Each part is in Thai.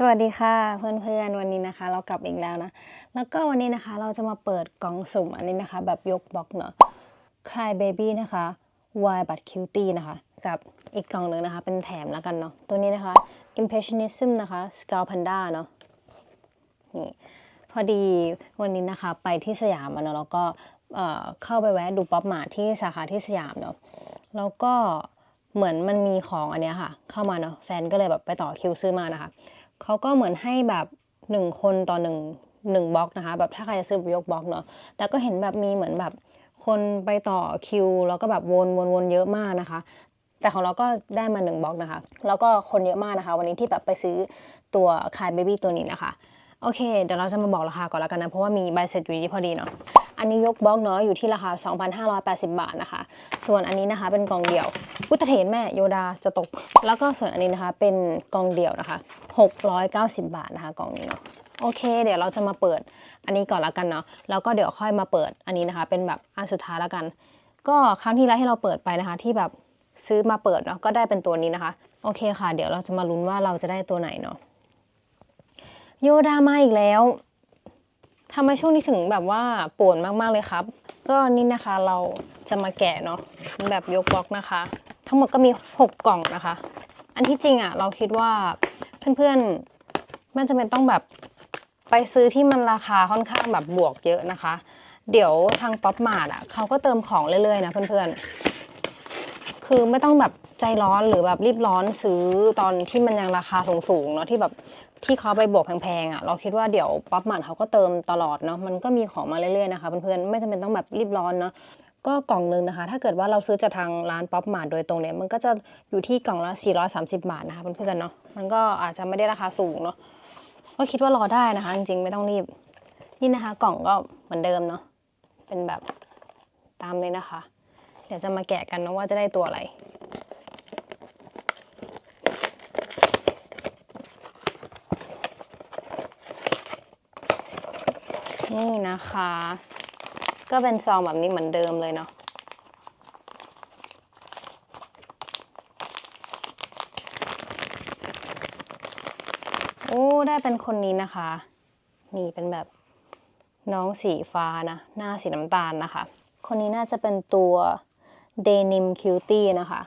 สวัสดีค่ะเพื่อนๆวันนี้นะคะ เรากลับอีกแล้วนะ แล้วก็วันนี้นะคะเราจะมาเปิดกล่องสุ่มอันนี้นะคะ แบบยกบล็อกเนาะ Cry Baby นะคะ Why But Cutie นะคะ กับอีกกล่องหนึ่งนะคะ เป็นแถมแล้วกันเนาะตัวนี้นะคะ Impressionism นะคะ Scout Panda เนาะนี่พอดีวันนี้นะคะไปที่สยามมาเนาะแล้วก็เเข้าไปแวะดูป๊อปมาที่สาขาที่สยามเนาะแล้วก็เหมือนมันมีของอันเนี้ยค่ะ เข้ามาเนาะแฟนก็เลยแบบไปต่อคิวซื้อมานะคะ เขาก็เหมือนให้แบบหนึ่งคนต่อหนึ่งหนึ่งบล็อกนะคะแบบถ้าใครจะซื้อยกบล็อกเนาะแต่ก็เห็นแบบมีเหมือนแบบคนไปต่อคิว แล้วก็แบบวนวนวนเยอะมากนะคะ แต่ของเราก็ได้มาหนึ่งบล็อกนะคะ แล้วก็คนเยอะมากนะคะ วันนี้ที่แบบไปซื้อตัวคายเบบี้ตัวนี้นะคะ โอเค เดี๋ยวเราจะมาบอกราคาก่อนแล้วกันนะ เพราะว่ามีใบเสร็จอยู่ที่พอดีเนาะ อันนี้ยกบล็อกเนาะอยู่ที่ราคา 2,580 บาทนะคะ ส่วนอันนี้นะคะเป็นกล่องเดี่ยวพุทธเถนแม่โยดาจะตก แล้วก็ส่วนอันนี้นะคะเป็นกล่องเดี่ยวนะคะ 690 บาทนะคะกล่องนี้เนาะโอเค เดี๋ยวเราจะมาเปิดอันนี้ก่อนล้วกันเนาะแล้วก็เดี๋ยวค่อยมาเปิดอันนี้นะคะ เป็นแบบอันสุดท้ายล้วกัน ก็ครั้งที่แล้วที่เราเปิดไปนะคะ ที่แบบซื้อมาเปิดเนาะก็ได้เป็นตัวนี้นะคะ โอเคค่ะ เดี๋ยวเราจะมาลุ้นว่าเราจะได้ตัวไหนเนาะ โยดามาอีกแล้วทำไมช่วงนี้ถึงแบบว่าปวนมากๆเลยครับ ก็นี่นะคะเราจะมาแกะเนาะแบบยกบล็อกนะคะ ทั้งหมดก็มี 6 กล่องนะคะ อันที่จริงอะ่ะ เราคิดว่าเพื่อนๆไม่จำเป็นต้องแบบไปซื้อที่มันราคาค่อนข้างแบบบวกเยอะนะคะ เดี๋ยวทางป๊อปมาดอะเขาก็เติมของเรื่อยๆนะเพื่อนๆ คือไม่ต้องแบบใจร้อนหรือแบบรีบร้อนซื้อตอนที่มันยังราคาสูงๆเนาะที่แบบ ที่เขาไปบวกแพงๆอะเราคิดว่าเดี๋ยวป๊อปมาร์ทเขาก็เติมตลอดเนาะมันก็มีของมาเรื่อยๆนะคะเพื่อนๆไม่จำเป็นต้องแบบรีบร้อนเนาะก็กล่องหนึงนะคะ ถ้าเกิดว่าเราซื้อจากทางร้านป๊อปมาร์ทโดยตรงเนี่ยมันก็จะอยู่ที่กล่องละ 430 บาทนะคะเพื่อนๆเนาะมันก็อาจจะไม่ได้ราคาสูงเนาะก็คิดว่ารอได้นะคะ จริงๆไม่ต้องรีบนี่นะคะ กล่องก็เหมือนเดิมเนาะเป็นแบบตามเลยนะคะ เดี๋ยวจะมาแกะกันนะว่าจะได้ตัวอะไร นะคะ ก็เป็นซองแบบนี้เหมือนเดิมเลยเนาะโอ้ได้เป็นคนนี้นะคะ นี่เป็นแบบน้องสีฟ้านะ หน้าสีน้ำตาลนะคะ คนนี้น่าจะเป็นตัวเดนิมคิวตี้นะคะ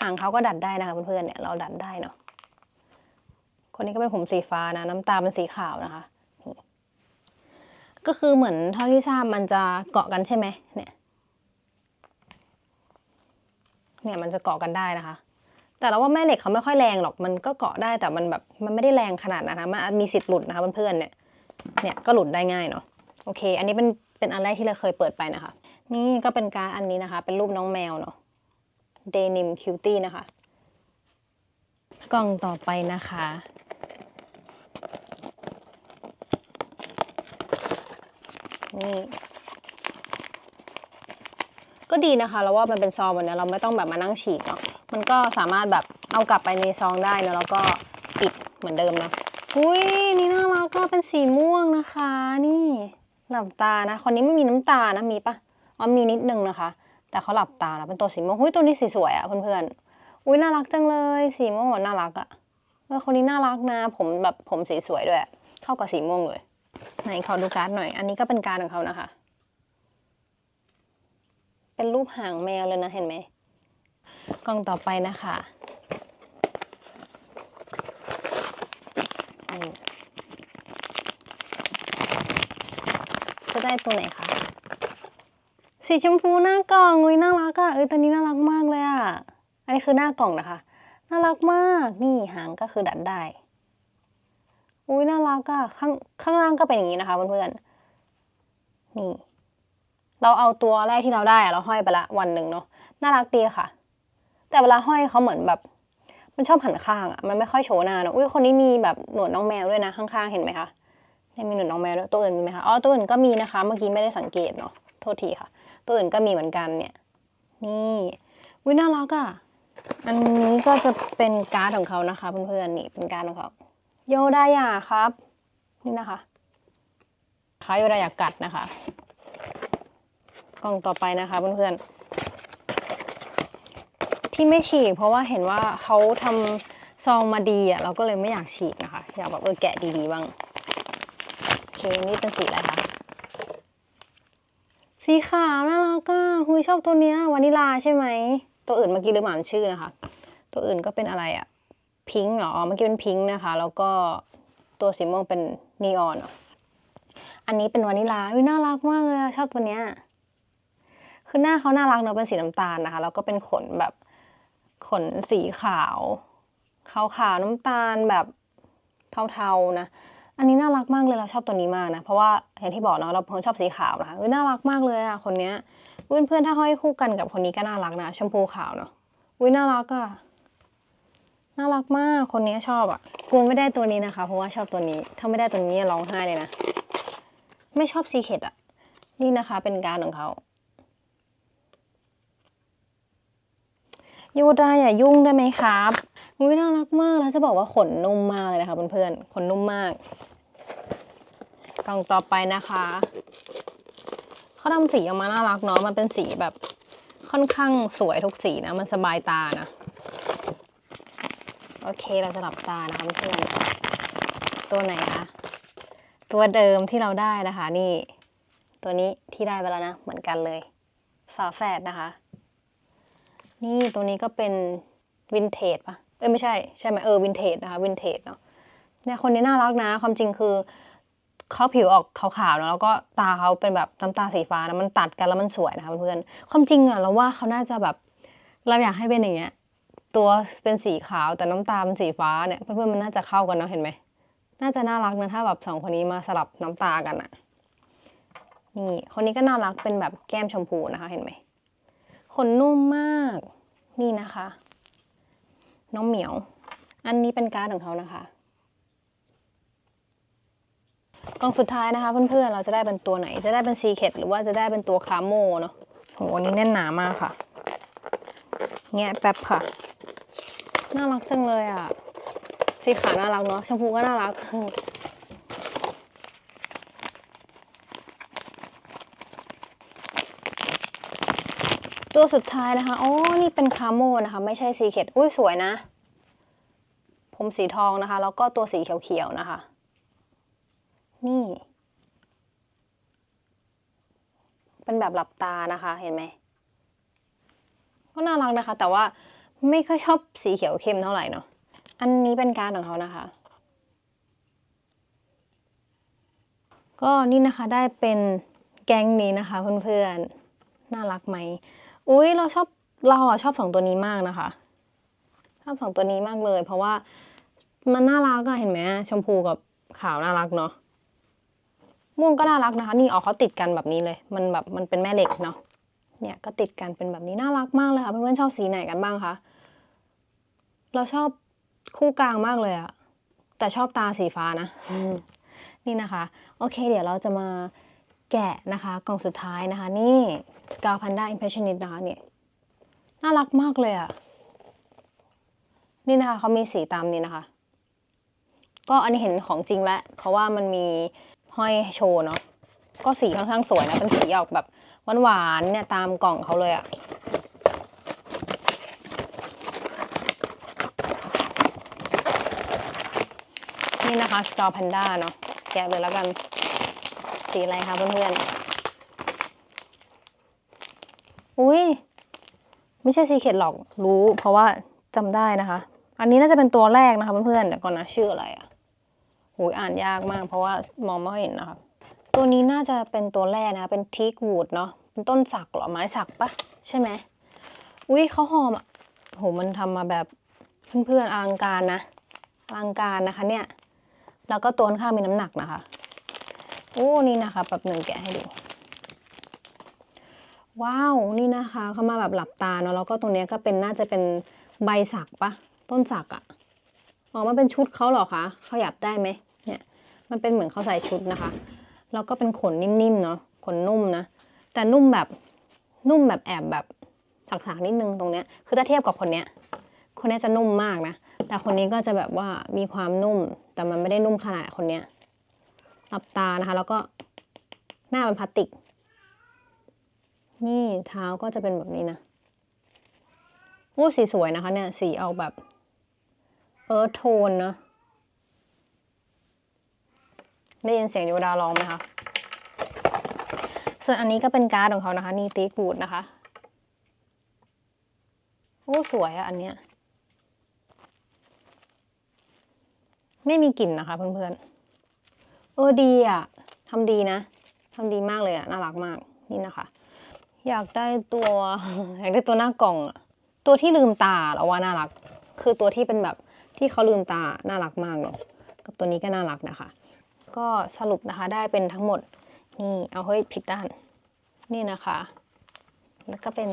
หางเขาก็ดัดได้นะคะเพื่อนๆเนี่ยเราดัดได้เนาะ คนนี้ก็เป็นผมสีฟ้านะ น้ำตาเป็นสีขาวนะคะ ก็คือเหมือนเท่าที่ทราบมันจะเกาะกันใช่ไหมเนี่ย เนี่ยมันจะเกาะกันได้นะคะ แต่เราว่าแม่เหล็กเขาไม่ค่อยแรงหรอก มันก็เกาะได้แต่มันแบบมันไม่ได้แรงขนาดนั้นนะมันมีสิทธิ์หลุดนะคะเพื่อนๆเนี่ย เนี่ยก็หลุดได้ง่ายเนาะ โอเค อันนี้เป็นเป็นอันแรกที่เราเคยเปิดไปนะคะ นี่ก็เป็นการอันนี้นะคะ เป็นรูปน้องแมวเนาะเดนิมคิวตี้นะคะกล่องต่อไปนะคะ นี่ ก็ดีนะคะแล้วว่ามันเป็นซองแบบนี้เราไม่ต้องแบบมานั่งฉีกเนาะมันก็สามารถแบบเอากลับไปในซองได้นะแล้วก็ปิดเหมือนเดิมนะอุ้ยนี่น่ารักก็เป็นสีม่วงนะคะ นี่หลับตานะ คนนี้ไม่มีน้ำตานะมีปะอ๋อมีนิดนึงนะคะ แต่เขาหลับตาแล้วเป็นตัวสีม่วงอุ้ยตัวนี้สีสวยอะเพื่อนๆอุ้ยน่ารักจังเลย สีม่วงวานน่ารักอะเออคนนี้น่ารักนะ ผมแบบผมสีสวยด้วย เข้ากับสีม่วงเลย ไหนขอดูการ์ดหน่อย อันนี้ก็เป็นการ์ดของเขานะคะ เป็นรูปหางแมวเลยนะเห็นไหม กล่องต่อไปนะคะนี่จะได้ตัวไหนคะสีชมพูหน้ากล่องอุ้ยน่ารักอะ่ะเอ้ยตัวนี้น่ารักมากเลยอะ่ะ อันนี้คือหน้ากล่องนะคะ น่ารักมาก นี่หางก็คือดัดได้ อุ้ยน่ารักอะข้างข้างล่างก็เป็นอย่างนี้นะคะเพื่อนๆนี่ เราเอาตัวแรกที่เราได้เราห้อยไปละวันหนึ่งเนาะน่ารักดีค่ะ แต่เวลาห้อยเขาเหมือนแบบ มันชอบหันข้างอะมันไม่ค่อยโชว์หน้าเนอะอุ้ยคนนี้มีแบบหนวดน้องแมวด้วยนะข้างๆเห็นไหมคะนี่มีหนวดน้องแมวด้วยตัวอื่นมีไหมคะอ๋อตัวอื่นก็มีนะคะ เมื่อกี้ไม่ได้สังเกตเนาะโทษทีค่ะ ตัวอื่นก็มีเหมือนกันเนี่ย นี่อุ้ยน่ารักอะอันนี้ก็จะเป็นการ์ดของเขานะคะเพื่อนๆนี่เป็นการ์ดของเขา โยดายาครับ นี่นะคะขาโยดายากัดนะคะ กล่องต่อไปนะคะเพื่อนๆที่ไม่ฉีก เพราะว่าเห็นว่าเขาทำซองมาดีอะเราก็เลยไม่อยากฉีกนะคะ อยากแบบเออแกะดีๆบ้างโอเคนี่เป็นสีอะไรคะสีขาวน่ารักอะหุยชอบตัวเนี้ยวานิลาใช่ไหมตัวอื่นเมื่อกี้ลืมอ่านชื่อนะคะ ตัวอื่นก็เป็นอะไรอะ พิงค์เหรอเมื่อกี้เป็นพิงค์นะคะ แล้วก็ตัวสีม่วงเป็นนีออนอันนี้เป็นวานิลาอุ้ยน่ารักมากเลยชอบตัวเนี้ยคือหน้าเขาน่ารักเนอะเป็นสีน้ำตาลนะคะ แล้วก็เป็นขนแบบขนสีขาวขาวขาวๆน้ำตาลแบบเทาๆนะ อันนี้น่ารักมากเลยเราชอบตัวนี้มากนะ เพราะว่าอย่างที่บอกเนาะเราเป็นคนชอบสีขาวนะคะอุ้ยน่ารักมากเลยอะคนเนี้ยเพื่อนเพื่อนๆถ้าห้อยคู่กันกับคนนี้ก็น่ารักนะ ชมพูขาวเนาะอุ้ยน่ารักอะ น่ารักมากคนนี้ชอบอะกลัวไม่ได้ตัวนี้นะคะ เพราะว่าชอบตัวนี้ ถ้าไม่ได้ตัวนี้ร้องไห้เลยนะ ไม่ชอบซีเคดอะนี่นะคะเป็นการของเขายูดาอย่ายุ่งได้ไหมครับอุ้ยน่ารักมากแล้วจะบอกว่าขนนุ่มมากเลยนะคะเพื่อนๆขนนุ่มมาก กล่องต่อไปนะคะเขาทำสีออกมาน่ารักเนาะมันเป็นสีแบบค่อนข้างสวยทุกสีนะ มันสบายตานะ โอเคเราจะหลับตานะคะเพื่อนตัวไหนคะตัวเดิมที่เราได้นะคะ นี่ ตัวนี้ที่ได้ไปแล้วนะเหมือนกันเลยฝาแฝดนะคะ นี่ตัวนี้ก็เป็นวินเทจปะเอ้ยไม่ใช่ใช่ไหมเออวินเทจนะคะวินเทจเนาะเนี่ยคนนี้น่ารักนะ ความจริงคือเขาผิวออกขาวๆเนะแล้วก็ตาเขาเป็นแบบน้ำตาสีฟ้านะมันตัดกันแล้วมันสวยนะคะเพื่อนๆความจริงอะเราว่าเขาน่าจะแบบเราอยากให้เป็นอย่างเงี้ย ตัวเป็นสีขาวแต่น้ำตาเป็นสีฟ้าเนี่ยเพื่อนๆมันน่าจะเข้ากันเนาะเห็นไหมน่าจะน่ารักนะถ้าแบบสองคนนี้มาสลับน้ำตากันอะนี่คนนี้ก็น่ารักเป็นแบบแก้มชมพูนะคะ เห็นไหมขนนุ่มมากนี่นะคะ น้องเหมียว อันนี้เป็นการ์ดของเขานะคะกล่องสุดท้ายนะคะเพื่อนๆเราจะได้เป็นตัวไหน จะได้เป็นซีเคดหรือว่าจะได้เป็นตัวคาโมเนาะโหอันนี้แน่นหนามากค่ะแงะแป๊บค่ะ น่ารักจังเลยอะ สีขาวน่ารักเนาะ ชมพูก็น่ารัก ตัวสุดท้ายนะคะ อ๋อ นี่เป็นคาโมนะคะ ไม่ใช่ซีเคดอุ้ยสวยนะ ผมสีทองนะคะ แล้วก็ตัวสีเขียวๆนะคะ นี่ เป็นแบบหลับตานะคะ เห็นไหม ก็น่ารักนะคะ แต่ว่า ไม่ค่อยชอบสีเขียวเข้มเท่าไหร่เนาะ อันนี้เป็นการของเขานะคะ ก็นี่นะคะได้เป็นแก๊งนี้นะคะเพื่อนๆ น่ารักไหม อุ้ยเราชอบเราอะชอบสองตัวนี้มากนะคะ ชอบสองตัวนี้มากเลย เพราะว่ามันน่ารักอะเห็นไหมชมพูกับขาวน่ารักเนาะม่วงก็น่ารักนะคะ นี่ออกเขาติดกันแบบนี้เลย มันแบบมันเป็นแม่เหล็กเนาะ เนี่ยก็ติดกันเป็นแบบนี้น่ารักมากเลยค่ะเพื่อนๆชอบสีไหนกันบ้างคะเราชอบคู่กลางมากเลยอะแต่ชอบตาสีฟ้านะอืมนี่นะคะ โอเค เดี๋ยวเราจะมาแกะนะคะกล่องสุดท้ายนะคะ นี่ Scar Panda Impressionist นะคะเนี่ยน่ารักมากเลยอะนี่นะคะเขามีสีตามนี้นะคะ ก็อันนี้เห็นของจริงแล้ว เพราะว่ามันมีห้อยโชว์เนาะก็สีค่อนข้างสวยนะเป็นสีออกแบบ หวานๆเนี่ยตามกล่องเขาเลยอะนี่นะคะ Scar Panda เนาะแกะเลยแล้วกัน สีอะไรคะเพื่อนๆอุ้ยไม่ใช่ซีเคดหรอกรู้เพราะว่าจำได้นะคะ อันนี้น่าจะเป็นตัวแรกนะคะเพื่อนๆเดี๋ยวก่อนนะชื่ออะไรอะ่ะหูยอ่านยากมากเพราะว่ามองไม่ค่อยเห็นนะคะ ตัวนี้น่าจะเป็นตัวแรกนะ เป็นทีกวูดเนาะ เป็นต้นสักหรอ ไม้สักปะใช่ไหม อุ้ยเขาหอมอะโห มันทำมาแบบเพื่อนๆอลังการนะ อลังการนะคะเนี่ย แล้วก็ตัวข้างมีน้ำหนักนะคะ โอ้ นี่นะคะแบบหนึ่งแกะให้ดู ว้าว นี่นะคะเข้ามาแบบหลับตาเนาะ แล้วก็ตรงนี้ก็เป็นน่าจะเป็นใบสักปะ ต้นสักอะอ๋อมันเป็นชุดเขาเหรอคะเขาหยับได้ไหมเนี่ย มันเป็นเหมือนเขาใส่ชุดนะคะ แล้วก็เป็นขนนิ่มๆเนาะขนนุ่มนะ แต่นุ่มแบบนุ่มแบบแอบแบบสักๆนิดนึงตรงเนี้ย คือถ้าเทียบกับคนเนี้ย คนเนี้ยจะนุ่มมากนะ แต่คนนี้ก็จะแบบว่ามีความนุ่ม แต่มันไม่ได้นุ่มขนาดคนเนี้ยหลับตานะคะ แล้วก็หน้าเป็นพลาสติก นี่เท้าก็จะเป็นแบบนี้นะโอ้สีสวยนะคะเนี่ย สีออกแบบ เออโทนนะ ได้ยินเสียงเดวดาร้องไหมคะ ส่วนอันนี้ก็เป็นการ์ดของเขานะคะ นี่ตีกูดนะคะ โอ้สวยอะอันเนี้ย ไม่มีกลิ่นนะคะเพื่อนๆ เออดีอะทำดีนะทำดีมากเลยอะน่ารักมาก นี่นะคะ อยากได้ตัว อยากได้ตัวหน้ากล่องอะตัวที่ลืมตาเราว่าน่ารัก คือตัวที่เป็นแบบที่เขาลืมตา น่ารักมากเนาะกับตัวนี้ก็น่ารักนะคะ ก็สรุปนะคะได้เป็นทั้งหมด นี่เอาเฮ้ยผิดด้าน นี่นะคะ แล้วก็เป็น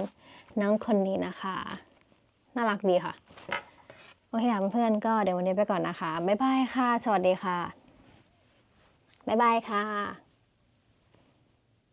น้องคนนี้นะคะ น่ารักดีค่ะ โอเคค่ะเพื่อนๆก็เดี๋ยววันนี้ไปก่อนนะคะ บ๊ายบายค่ะ สวัสดีค่ะ บ๊ายบายค่ะ